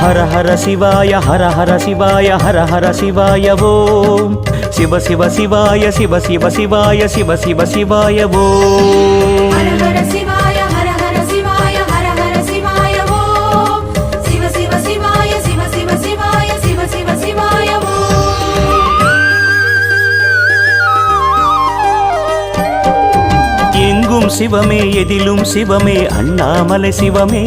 ஹர ஹர சிவாய ஹர ஹர சிவாய ஹர ஹர சிவாய ஓம் சிவ சிவ சிவாய சிவ சிவ சிவாய சிவ சிவ சிவாய ஓம் ஹர ஹர சிவாய ஹர ஹர சிவாய ஹர ஹர சிவாய ஓம் சிவ சிவ சிவாய சிவ சிவ சிவாய சிவ சிவ சிவாய ஓம் எங்கும் சிவமே எதிலும் சிவமே அண்ணாமலை சிவமே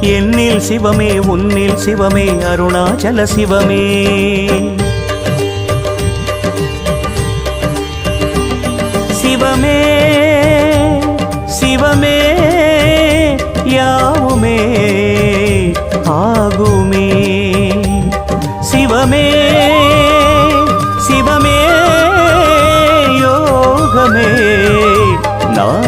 என்னில் சிவமே உன்னில் சிவமே அருணாச்சல சிவமே. சிவமே சிவமே யாவுமே ஆகுமே. சிவமே சிவமே யோகமே நான்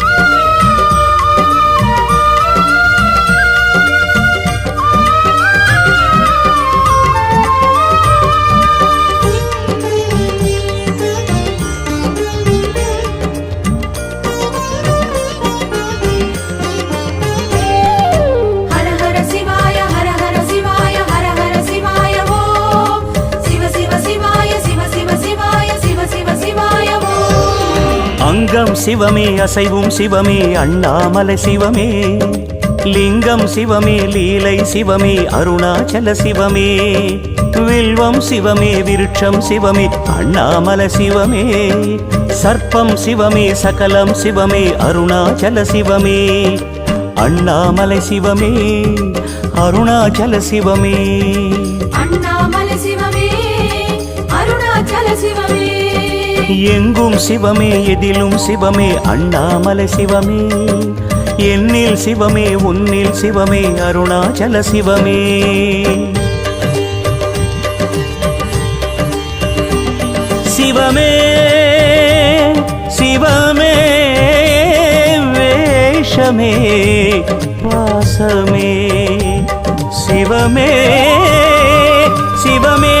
லிங்கம் சிவமே அசைவும் சிவமே அண்ணாமலை சிவமே. லிங்கம் சிவமே லீலை சிவமே அருணாச்சல சிவமே. வில்வம் சிவமே விருட்சம் சிவமே அண்ணாமல சிவமே. சர்ப்பம் சிவமே சகலம் சிவமே அருணாச்சல சிவமே. அண்ணாமலை சிவமே அருணாச்சல சிவமே. அண்ணாமலை சிவமே அருணாச்சல சிவமே. எங்கும் சிவமே எதிலும் சிவமே அண்ணாமலை சிவமே. என்னில் சிவமே உன்னில் சிவமே அருணாச்சல சிவமே. சிவமே சிவமே வேஷமே வாசமே. சிவமே சிவமே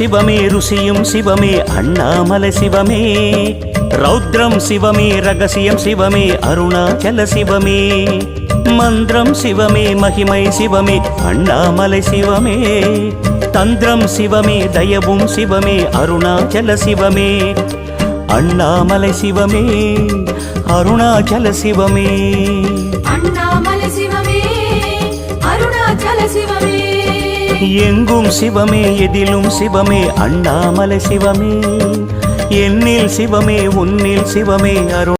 சிவமே ருசியும் சிவமே அண்ணாமலை சிவமே. ரௌத்ரம் சிவமே ரகசியம் சிவமே அருணாச்சல சிவமே. மந்திரம் சிவமே மகிமை சிவமே அண்ணாமலை சிவமே. தந்திரம் சிவமே தயவும் சிவமே அருணாச்சல சிவமே. அண்ணாமலை சிவமே அருணாச்சல சிவமே. அண்ணாமலை சிவமே அருணாச்சல சிவமே. எங்கும் சிவமே எதிலும் சிவமே அண்ணாமலை சிவமே. என்னில் சிவமே உன்னில் சிவமே அருண்